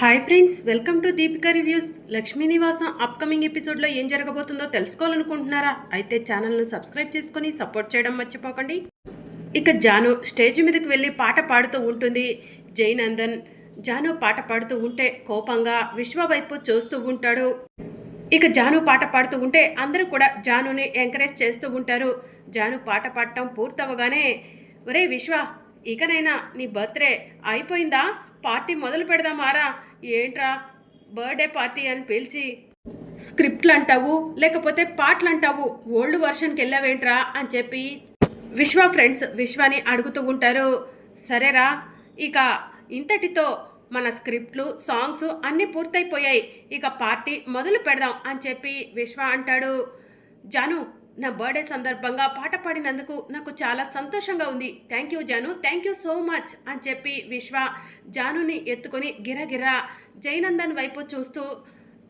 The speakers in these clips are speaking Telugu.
Hi friends welcome to Deepika reviews Lakshmi Nivasam upcoming ఎపిసోడ్లో ఏం జరగబోతుందో తెలుసుకోవాలనుకుంటున్నారా? అయితే ఛానల్ను సబ్స్క్రైబ్ చేసుకొని సపోర్ట్ చేయడం మర్చిపోకండి. ఇక జాను స్టేజ్ మీదకి వెళ్ళి పాట పాడుతూ ఉంటుంది. జైనందన్ జాను పాట పాడుతూ ఉంటే కోపంగా విశ్వ వైపు చూస్తూ ఉంటాడు. ఇక జాను పాట పాడుతూ ఉంటే అందరూ కూడా జానుని ఎంకరేజ్ చేస్తూ ఉంటారు. జాను పాట పాడటం పూర్తవగానే ఒరే విశ్వ ఇకనైనా నీ బర్త్డే అయిపోయిందా? పార్టీ మొదలు పెడదామారా ఏంట్రా? బర్త్డే పార్టీ అని పిలిచి స్క్రిప్ట్లు అంటావు లేకపోతే పాటలు అంటావు ఓల్డ్ వర్షన్కి వెళ్ళావేంట్రా అని చెప్పి విశ్వ ఫ్రెండ్స్ విశ్వాని అడుగుతూ ఉంటారు. సరేరా ఇక ఇంతటితో మన స్క్రిప్ట్లు సాంగ్స్ అన్నీ పూర్తయిపోయాయి. ఇక పార్టీ మొదలు పెడదాం అని చెప్పి విశ్వ అంటాడు. జాను నా బర్త్డే సందర్భంగా పాట పాడినందుకు నాకు చాలా సంతోషంగా ఉంది. Thank you Janu. Thank you so much అని చెప్పి విశ్వ జానుని ఎత్తుకొని గిరగిరా జైనందన్ వైపు చూస్తూ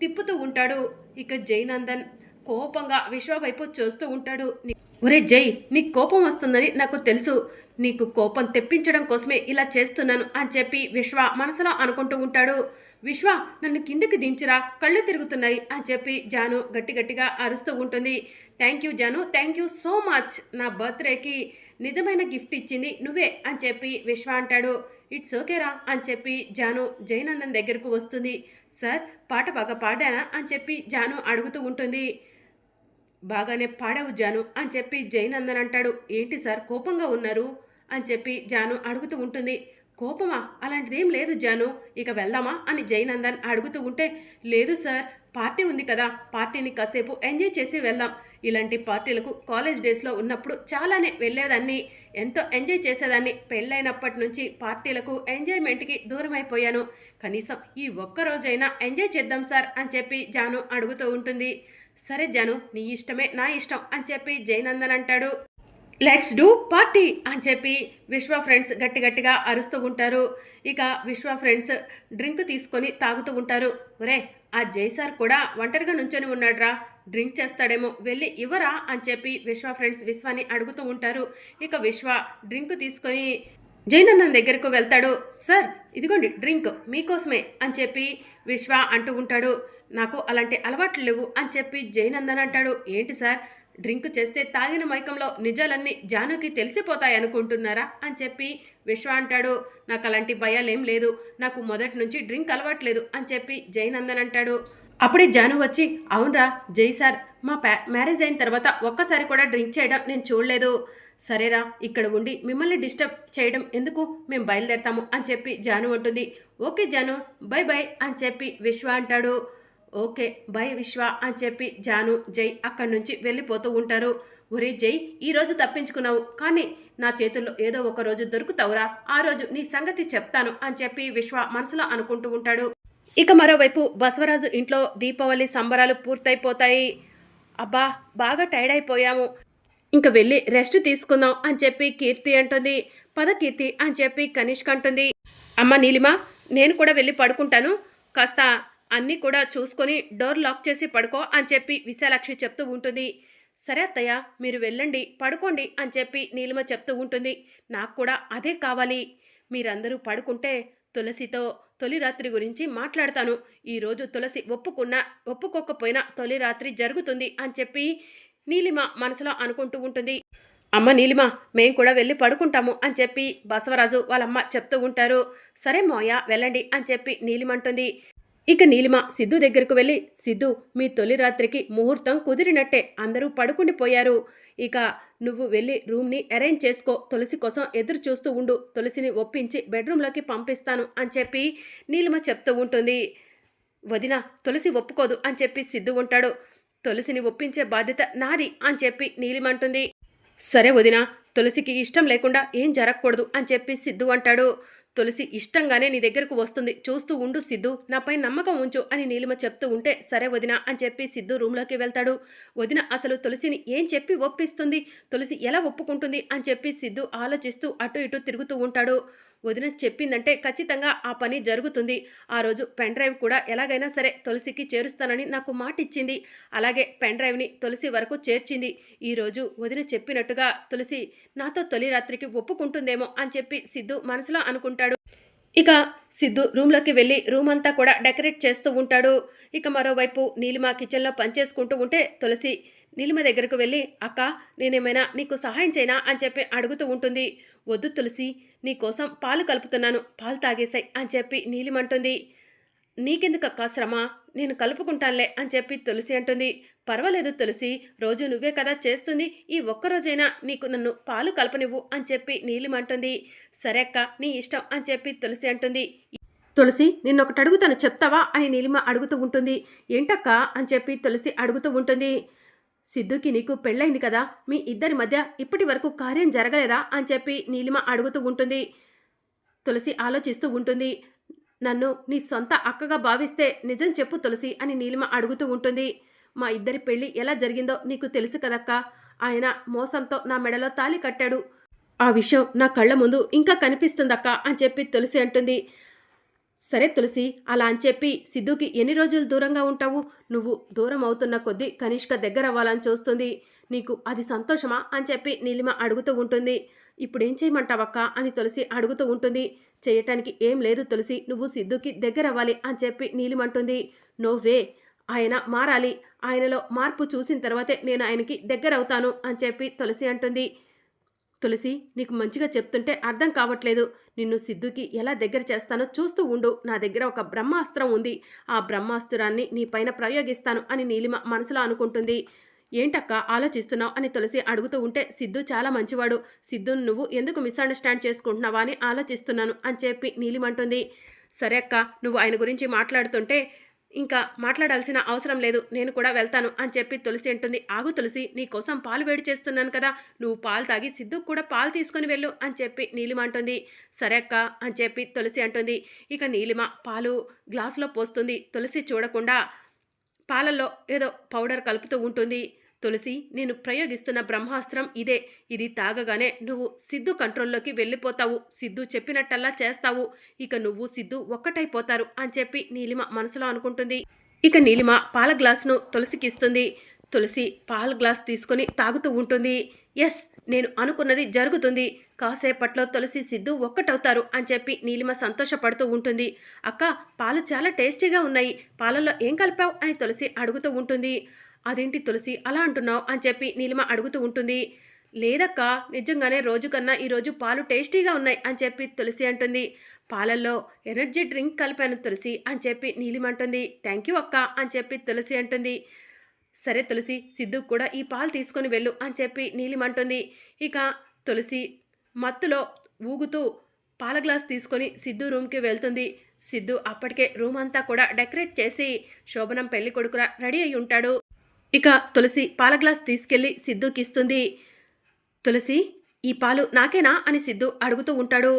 తిప్పుతూ ఉంటాడు. ఇక జైనందన్ కోపంగా విశ్వ వైపు చూస్తూ ఉంటాడు. నీ- ఒరే జై నీకు కోపం వస్తుందని నాకు తెలుసు. నీకు కోపం తెప్పించడం కోసమే ఇలా చేస్తున్నాను అని చెప్పి విశ్వ మనసులో అనుకుంటూ ఉంటాడు. విశ్వ నన్ను కిందకి దించిరా కళ్ళు తిరుగుతున్నాయి అని చెప్పి జాను గట్టి గట్టిగా అరుస్తూ ఉంటుంది. Thank you Janu thank you so much. నా బర్త్డేకి నిజమైన గిఫ్ట్ ఇచ్చింది నువ్వే అని చెప్పి విశ్వ అంటాడు. ఇట్స్ ఓకేరా అని చెప్పి జాను జయనందన్ దగ్గరకు వస్తుంది. సార్ పాట బాగా పాడానా అని చెప్పి జాను అడుగుతూ ఉంటుంది. బాగానే పాడావు జాను అని చెప్పి జయనందన్ అంటాడు. ఏంటి సార్ కోపంగా ఉన్నారు? అని చెప్పి జాను అడుగుతూ ఉంటుంది. కోపమా? అలాంటిదేం లేదు జాను. ఇక వెళ్దామా? అని జయనందన్ అడుగుతూ ఉంటే లేదు సార్ పార్టీ ఉంది కదా పార్టీని కాసేపు ఎంజాయ్ చేసి వెళ్దాం. ఇలాంటి పార్టీలకు కాలేజ్ డేస్లో ఉన్నప్పుడు చాలానే వెళ్ళేదాన్ని. ఎంతో ఎంజాయ్ చేసేదాన్ని. పెళ్ళైనప్పటి నుంచి పార్టీలకు ఎంజాయ్మెంట్కి దూరం అయిపోయాను కనీసం ఈ ఒక్క రోజైనా ఎంజాయ్ చేద్దాం సార్ అని చెప్పి జాను అడుగుతూ ఉంటుంది. సరే జను నీ ఇష్టమే నా ఇష్టం అని చెప్పి జయనందన్ అంటాడు. లెట్స్ డూ పార్టీ అని చెప్పి విశ్వ ఫ్రెండ్స్ గట్టి గట్టిగా అరుస్తూ ఉంటారు. ఇక విశ్వ ఫ్రెండ్స్ డ్రింక్ తీసుకొని తాగుతూ ఉంటారు. ఒరే ఆ జై సార్ కూడా ఒంటరిగా నుంచొని ఉన్నాడ్రా డ్రింక్ చేస్తాడేమో వెళ్ళి ఇవ్వరా అని చెప్పి విశ్వ ఫ్రెండ్స్ విశ్వాని అడుగుతూ ఉంటారు. ఇక విశ్వ డ్రింక్ తీసుకొని జైనందన్ దగ్గరకు వెళ్తాడు. సార్ ఇదిగోండి డ్రింక్ మీకోసమే అని చెప్పి విశ్వ అంటూ ఉంటాడు. నాకు అలాంటి అలవాట్లు లేవు అని చెప్పి జయనందన్ అంటాడు. ఏంటి సార్? డ్రింక్ చేస్తే తాగిన మైకంలో నిజాలన్నీ జానుకి తెలిసిపోతాయి అనుకుంటున్నారా? అని చెప్పి విశ్వ అంటాడు. నాకు అలాంటి భయాలేం లేదు. నాకు మొదటి నుంచి డ్రింక్ అలవాట్లేదు అని చెప్పి జయనందన్ అంటాడు. అప్పుడే జాను వచ్చి అవునరా జై సార్ మా ప్యా మ్యారేజ్ అయిన తర్వాత ఒక్కసారి కూడా డ్రింక్ చేయడం నేను చూడలేదు. సరేరా ఇక్కడ ఉండి మిమ్మల్ని డిస్టర్బ్ చేయడం ఎందుకు? మేము బయలుదేరతాము అని చెప్పి జాను ఉంటుంది ఓకే జాను బై బై అని చెప్పి విశ్వ అంటాడు. ఓకే బై విశ్వ అని చెప్పి జాను జై అక్కడి నుంచి వెళ్ళిపోతూ ఉంటారు. ఒరే జై ఈ రోజు తప్పించుకున్నావు కానీ నా చేతుల్లో ఏదో ఒక రోజు దొరుకుతావురా ఆ రోజు నీ సంగతి చెప్తాను అని చెప్పి విశ్వ మనసులో అనుకుంటూ ఉంటాడు. ఇక మరోవైపు బసవరాజు ఇంట్లో దీపావళి సంబరాలు పూర్తయిపోతాయి. అబ్బా బాగా టైర్డ్ అయిపోయాము. ఇంక వెళ్ళి రెస్ట్ తీసుకుందాం అని చెప్పి కీర్తి అంటుంది. పద కీర్తి అని చెప్పి కనిష్క అంటుంది. అమ్మ నీలిమ నేను కూడా వెళ్ళి పడుకుంటాను. కాస్త అన్నీ కూడా చూసుకొని డోర్ లాక్ చేసి పడుకో అని చెప్పి విశాలాక్షి చెప్తూ ఉంటుంది. సరే అత్తయ్య మీరు వెళ్ళండి పడుకోండి అని చెప్పి నీలిమ చెప్తూ ఉంటుంది. నాకు కూడా అదే కావాలి. మీరందరూ పడుకుంటే తులసితో తొలి రాత్రి గురించి మాట్లాడతాను. ఈరోజు తులసి ఒప్పుకున్నా ఒప్పుకోకపోయినా తొలి రాత్రి జరుగుతుంది అని చెప్పి నీలిమ మనసులో అనుకుంటూ ఉంటుంది. అమ్మ నీలిమ మేం కూడా వెళ్ళి పడుకుంటాము అని చెప్పి బసవరాజు వాళ్ళమ్మ చెప్తూ ఉంటారు. సరే మోయ వెళ్ళండి అని చెప్పి నీలిమంటుంది ఇక నీలిమ సిద్ధు దగ్గరకు వెళ్ళి సిద్ధు మీ తొలి రాత్రికి ముహూర్తం కుదిరినట్టే అందరూ పడుకుండిపోయారు ఇక నువ్వు వెళ్ళి రూమ్ని అరేంజ్ చేసుకో తులసి కోసం ఎదురు చూస్తూ ఉండు తులసిని ఒప్పించి బెడ్రూమ్లోకి పంపిస్తాను అని చెప్పి నీలిమ చెప్తూ ఉంటుంది. వదిన తులసి ఒప్పుకోదు అని చెప్పి సిద్ధు ఉంటాడు. తులసిని ఒప్పించే బాధ్యత నాది అని చెప్పి నీలిమంటుంది సరే వదిన తులసికి ఇష్టం లేకుండా ఏం జరగకూడదు అని చెప్పి సిద్ధు అంటాడు. తులసి ఇష్టంగానే నీ దగ్గరకు వస్తుంది. చూస్తూ ఉండు సిద్ధు. నాపై నమ్మకం ఉంచు అని నీలిమ చెప్తూ ఉంటే సరే వదిన అని చెప్పి సిద్ధు రూమ్లోకి వెళ్తాడు. వదిన అసలు తులసిని ఏం చెప్పి ఒప్పిస్తుంది? తులసి ఎలా ఒప్పుకుంటుంది? అని చెప్పి సిద్ధు ఆలోచిస్తూ అటు ఇటు తిరుగుతూ ఉంటాడు. వదిన చెప్పిందంటే ఖచ్చితంగా ఆ పని జరుగుతుంది. ఆ రోజు పెన్ డ్రైవ్ కూడా ఎలాగైనా సరే తులసికి చేరుస్తానని నాకు మాట ఇచ్చింది అలాగే పెన్ డ్రైవ్ని తులసి వరకు చేర్చింది. ఈరోజు వదిన చెప్పినట్టుగా తులసి నాతో తొలి రాత్రికి ఒప్పుకుంటుందేమో అని చెప్పి సిద్ధు మనసులో అనుకుంటాడు. ఇక సిద్ధు రూమ్లోకి వెళ్ళి రూమ్ అంతా కూడా డెకరేట్ చేస్తూ ఉంటాడు. ఇక మరోవైపు నీలిమ కిచెన్లో పనిచేసుకుంటూ ఉంటే తులసి నీలిమ దగ్గరకు వెళ్ళి అక్క నేనేమైనా నీకు సహాయం చేయనా? అని చెప్పి అడుగుతూ ఉంటుంది. వద్దు తులసి నీకోసం పాలు కలుపుతున్నాను పాలు తాగేశాయి అని చెప్పి నీలిమంటుంది నీకెందుకక్కా శ్రమ? నేను కలుపుకుంటానులే అని చెప్పి తులసి అంటుంది. పర్వాలేదు తులసి రోజు నువ్వే కదా చేస్తుంది. ఈ ఒక్కరోజైనా నీకు నన్ను పాలు కలపనివ్వు అని చెప్పి నీలిమ అంటుంది. సరే అక్క నీ ఇష్టం అని చెప్పి తులసి అంటుంది. తులసి నిన్నొకటి అడుగుతాను చెప్తావా అని నీలిమ అడుగుతూ ఉంటుంది. ఏంటక్క అని చెప్పి తులసి అడుగుతూ ఉంటుంది. సిద్ధుకి నీకు పెళ్ళైంది కదా? మీ ఇద్దరి మధ్య ఇప్పటి వరకు కార్యం జరగలేదా? అని చెప్పి నీలిమ అడుగుతూ ఉంటుంది. తులసి ఆలోచిస్తూ ఉంటుంది. నన్ను నీ సొంత అక్కగా భావిస్తే నిజం చెప్పు తులసి అని నీలిమ అడుగుతూ ఉంటుంది. మా ఇద్దరి పెళ్ళి ఎలా జరిగిందో నీకు తెలుసు కదక్క. ఆయన మోసంతో నా మెడలో తాళి కట్టాడు. ఆ విషయం నా కళ్ళ ముందు ఇంకా కనిపిస్తుందక్క అని చెప్పి తులసి అంటుంది. సరే తులసి అలా అని చెప్పి సిద్ధుకి ఎన్ని రోజులు దూరంగా ఉంటావు? నువ్వు దూరం అవుతున్న కొద్దీ కనిష్క దగ్గర అవ్వాలని చూస్తుంది. నీకు అది సంతోషమా? అని చెప్పి నీలిమ అడుగుతూ ఉంటుంది. ఇప్పుడేం చేయమంటావక్క అని తులసి అడుగుతూ ఉంటుంది. చేయటానికి ఏం లేదు తులసి నువ్వు సిద్ధుకి దగ్గర అవ్వాలి అని చెప్పి నీలిమంటుంది. నోవే ఆయన మారాలి. ఆయనలో మార్పు చూసిన తర్వాతే నేను ఆయనకి దగ్గర అవుతాను అని చెప్పి తులసి అంటుంది. తులసి నీకు మంచిగా చెప్తుంటే అర్థం కావట్లేదు. నిన్ను సిద్ధుకి ఎలా దగ్గర చేస్తానో చూస్తూ ఉండు. నా దగ్గర ఒక బ్రహ్మాస్త్రం ఉంది. ఆ బ్రహ్మాస్త్రాన్ని నీ పైన ప్రయోగిస్తాను అని నీలిమ మనసులో అనుకుంటుంది. ఏంటక్క ఆలోచిస్తున్నావు అని తులసి అడుగుతూ ఉంటే సిద్ధు చాలా మంచివాడు. సిద్ధును నువ్వు ఎందుకు మిస్అండర్స్టాండ్ చేసుకుంటున్నావా అని ఆలోచిస్తున్నాను అని చెప్పి నీలిమంటుంది సరే అక్క నువ్వు ఆయన గురించి మాట్లాడుతుంటే ఇంకా మాట్లాడాల్సిన అవసరం లేదు. నేను కూడా వెళ్తాను అని చెప్పి తులసి అంటుంది. ఆగు తులసి నీకోసం పాలు వేడి చేస్తున్నాను కదా. నువ్వు పాలు తాగి సిద్ధుకు కూడా పాలు తీసుకొని వెళ్ళు అని చెప్పి నీలిమ అంటుంది. సరే అక్క అని చెప్పి తులసి అంటుంది. ఇక నీలిమ పాలు గ్లాసులో పోస్తుంది. తులసి చూడకుండా పాలల్లో ఏదో పౌడర్ కలుపుతూ ఉంటుంది. తులసి నేను ప్రయోగిస్తున్న బ్రహ్మాస్త్రం ఇదే. ఇది తాగగానే నువ్వు సిద్ధు కంట్రోల్లోకి వెళ్ళిపోతావు. సిద్ధు చెప్పినట్టల్లా చేస్తావు. ఇక నువ్వు సిద్ధు ఒక్కటైపోతారు అని చెప్పి నీలిమ మనసులో అనుకుంటుంది. ఇక నీలిమ పాల గ్లాసును తులసికి ఇస్తుంది. తులసి పాల గ్లాస్ తీసుకొని తాగుతూ ఉంటుంది. ఎస్ నేను అనుకున్నది జరుగుతుంది. కాసేపట్లో తులసి సిద్ధు ఒక్కటవుతారు అని చెప్పి నీలిమ సంతోషపడుతూ ఉంటుంది. అక్క పాలు చాలా టేస్టీగా ఉన్నాయి. పాలల్లో ఏం కలిపావు? అని తులసి అడుగుతూ ఉంటుంది. అదేంటి తులసి అలా అంటున్నావు అని చెప్పి నీలిమ అడుగుతూ ఉంటుంది. లేదక్క నిజంగానే రోజు కన్నా ఈరోజు పాలు టేస్టీగా ఉన్నాయి అని చెప్పి తులసి అంటుంది. పాలల్లో ఎనర్జీ డ్రింక్ కలిపాను తులసి అని చెప్పి నీలిమ అంటుంది. థ్యాంక్ యూ అక్క అని చెప్పి తులసి అంటుంది. సరే తులసి సిద్ధు కూడా ఈ పాలు తీసుకొని వెళ్ళు అని చెప్పి నీలిమంటుంది ఇక తులసి మత్తులో ఊగుతూ పాల గ్లాస్ తీసుకొని సిద్ధు రూమ్కి వెళ్తుంది. సిద్ధు అప్పటికే రూమ్ అంతా కూడా డెకరేట్ చేసి శోభనం పెళ్ళి కొడుకురా రెడీ అయి ఉంటాడు. ఇక తులసి పాల గ్లాస్ తీసుకెళ్ళి సిద్ధుకి ఇస్తుంది తులసి ఈ పాలు నాకేనా? అని సిద్ధు అడుగుతూ ఉంటాడు.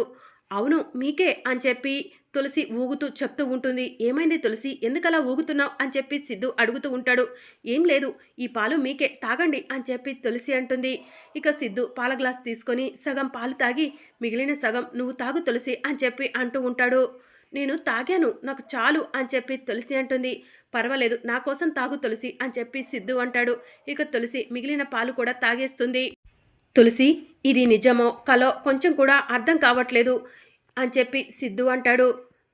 అవును మీకే అని చెప్పి తులసి ఊగుతూ చెప్తూ ఉంటుంది. ఏమైంది తులసి? ఎందుకలా ఊగుతున్నావు? అని చెప్పి సిద్ధు అడుగుతూ ఉంటాడు. ఏం లేదు ఈ పాలు మీకే తాగండి అని చెప్పి తులసి అంటుంది. ఇక సిద్ధు పాల గ్లాస్ తీసుకొని సగం పాలు తాగి మిగిలిన సగం నువ్వు తాగు తులసి అని చెప్పి అంటూ ఉంటాడు. నేను తాగాను నాకు చాలు అని చెప్పి తులసి అంటుంది. పర్వాలేదు నా కోసం తాగు తులసి అని చెప్పి సిద్ధు అంటాడు. ఇక తులసి మిగిలిన పాలు కూడా తాగేస్తుంది. తులసి ఇది నిజమో కలో కొంచెం కూడా అర్థం కావట్లేదు అని చెప్పి సిద్ధు అంటాడు.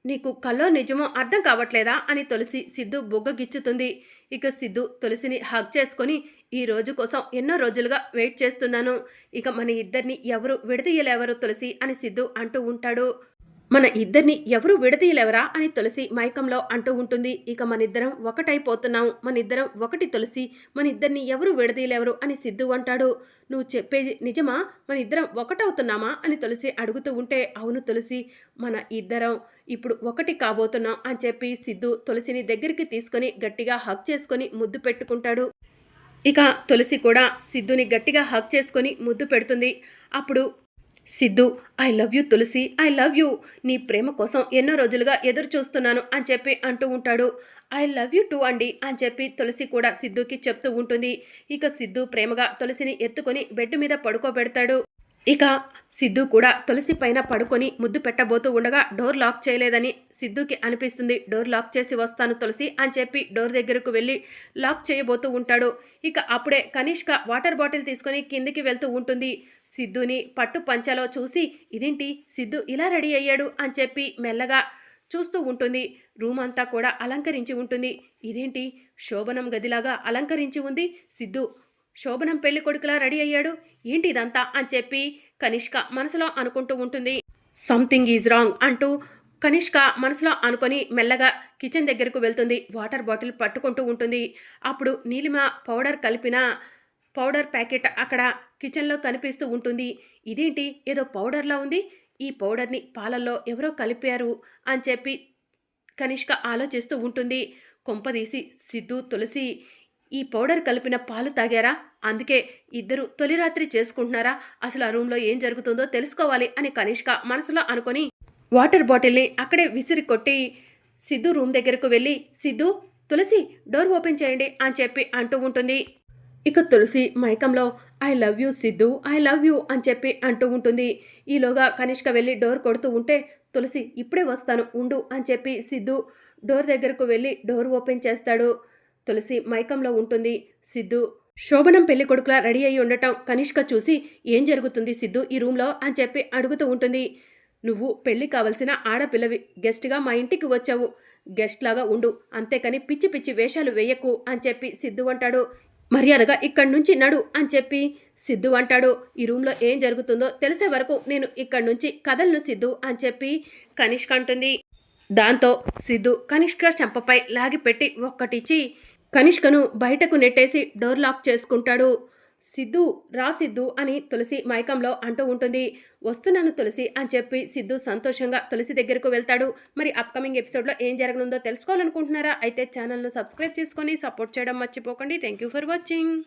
నీకు కలో నిజమో అర్థం కావట్లేదా అని తులసి సిద్ధు బొగ్గ గిచ్చుతుంది. ఇక సిద్ధు తులసిని హగ్ చేసుకొని ఈ రోజు కోసం ఎన్నో రోజులుగా వెయిట్ చేస్తున్నాను. ఇక మన ఇద్దరిని ఎవరు విడదీయలేవరు తులసి అని సిద్ధు అంటూ ఉంటాడు. మన ఇద్దరిని ఎవరు విడదీయలేవరా అని తులసి మైకంలో అంటూ ఉంటుంది. ఇక మనిద్దరం ఒకటైపోతున్నాం. మనిద్దరం ఒకటి తులసి. మన ఇద్దరిని ఎవరు విడదీయలేవరు అని సిద్ధు అంటాడు. నువ్వు చెప్పేది నిజమా? మన ఇద్దరం ఒకటవుతున్నామా? అని తులసి అడుగుతూ ఉంటే అవును తులసి మన ఇద్దరం ఇప్పుడు ఒకటి కాబోతున్నాం అని చెప్పి సిద్ధు తులసిని దగ్గరికి తీసుకొని గట్టిగా హక్ చేసుకొని ముద్దు పెట్టుకుంటాడు. ఇక తులసి కూడా సిద్ధుని గట్టిగా హక్ చేసుకొని ముద్దు పెడుతుంది. అప్పుడు Siddhu I love you Tulasi I love you. నీ ప్రేమ కోసం ఎన్నో రోజులుగా ఎదురు చూస్తున్నాను అని చెప్పి అంటూ ఉంటాడు. ఐ లవ్ యూ టూ అండి అని చెప్పి తులసి కూడా సిద్ధుకి చెప్తూ ఉంటుంది. ఇక సిద్ధు ప్రేమగా తులసిని ఎత్తుకొని బెడ్ మీద పడుకోబెడతాడు. ఇక సిద్ధు కూడా తులసి పైన పడుకొని ముద్దు పెట్టబోతూ ఉండగా డోర్ లాక్ చేయలేదని సిద్ధుకి అనిపిస్తుంది. డోర్ లాక్ చేసి వస్తాను తులసి అని చెప్పి డోర్ దగ్గరకు వెళ్ళి లాక్ చేయబోతూ ఉంటాడు. ఇక అప్పుడే కనిష్క వాటర్ బాటిల్ తీసుకొని కిందికి వెళ్తూ ఉంటుంది. సిద్ధుని పట్టు పంచలో చూసి ఇదేంటి? సిద్ధు ఇలా రెడీ అయ్యాడు అని చెప్పి మెల్లగా చూస్తూ ఉంటుంది. రూమ్ అంతా కూడా అలంకరించి ఉంటుంది. ఇదేంటి? శోభనం గదిలాగా అలంకరించి ఉంది. సిద్ధు శోభనం పెళ్ళి కొడుకులా రెడీ అయ్యాడు. ఏంటి ఇదంతా అని చెప్పి కనిష్క మనసులో అనుకుంటూ ఉంటుంది. సంథింగ్ ఈజ్ రాంగ్ అంటూ కనిష్క మనసులో అనుకొని మెల్లగా కిచెన్ దగ్గరకు వెళ్తుంది. వాటర్ బాటిల్ పట్టుకుంటూ ఉంటుంది. అప్పుడు నీలిమ పౌడర్ కలిపిన పౌడర్ ప్యాకెట్ అక్కడ కిచెన్లో కనిపిస్తూ ఉంటుంది. ఇదేంటి? ఏదో పౌడర్లా ఉంది. ఈ పౌడర్ని పాలల్లో ఎవరో కలిపారు అని చెప్పి కనిష్క ఆలోచిస్తూ ఉంటుంది. కొంపదీసి సిద్ధు తులసి ఈ పౌడర్ కలిపిన పాలు తాగారా? అందుకే ఇద్దరు తొలి రాత్రి చేసుకుంటున్నారా? అసలు ఆ రూమ్లో ఏం జరుగుతుందో తెలుసుకోవాలి అని కనిష్క మనసులో అనుకొని వాటర్ బాటిల్ని అక్కడే విసిరి కొట్టి సిద్ధు రూమ్ దగ్గరకు వెళ్ళి సిద్ధు తులసి డోర్ ఓపెన్ చేయండి అని చెప్పి అంటూ ఉంటుంది. ఇక తులసి మైకంలో I love you Siddhu I love you అని చెప్పి అంటూ ఉంటుంది. ఈలోగా కనిష్క వెళ్ళి డోర్ కొడుతూ ఉంటే తులసి ఇప్పుడే వస్తాను ఉండు అని చెప్పి సిద్ధు డోర్ దగ్గరకు వెళ్ళి డోర్ ఓపెన్ చేస్తాడు. తులసి మైకంలో ఉంటుంది సిద్ధు శోభనం పెళ్ళి కొడుకులా రెడీ అయి ఉండటం కనిష్క చూసి ఏం జరుగుతుంది సిద్ధు? ఈ రూమ్లో? అని చెప్పి అడుగుతూ ఉంటుంది. నువ్వు పెళ్ళి కావలసిన ఆడపిల్లవి గెస్ట్గా మా ఇంటికి వచ్చావు. గెస్ట్ లాగా ఉండు. అంతేకాని పిచ్చి పిచ్చి వేషాలు వేయకు అని చెప్పి సిద్ధు అంటాడు. మర్యాదగా ఇక్కడి నుంచి నడు అని చెప్పి సిద్ధు అంటాడు. ఈ రూమ్లో ఏం జరుగుతుందో తెలిసే వరకు నేను ఇక్కడి నుంచి కదలను సిద్ధు అని చెప్పి కనిష్క అంటుంది. దాంతో సిద్ధు కనిష్క చెంపపై లాగిపెట్టి ఒక్కటిచ్చి కనిష్కను బయటకు నెట్టేసి డోర్ లాక్ చేసుకుంటాడు. సిద్ధు రా సిద్ధు అని తులసి మైకంలో అంటూ ఉంటుంది. వస్తున్నాను తులసి అని చెప్పి సిద్ధు సంతోషంగా తులసి దగ్గరకు వెళ్తాడు. మరి అప్కమింగ్ ఎపిసోడ్లో ఏం జరగనుందో తెలుసుకోవాలనుకుంటున్నారా? అయితే ఛానల్ను సబ్స్క్రైబ్ చేసుకొని సపోర్ట్ చేయడం మర్చిపోకండి. Thank you for watching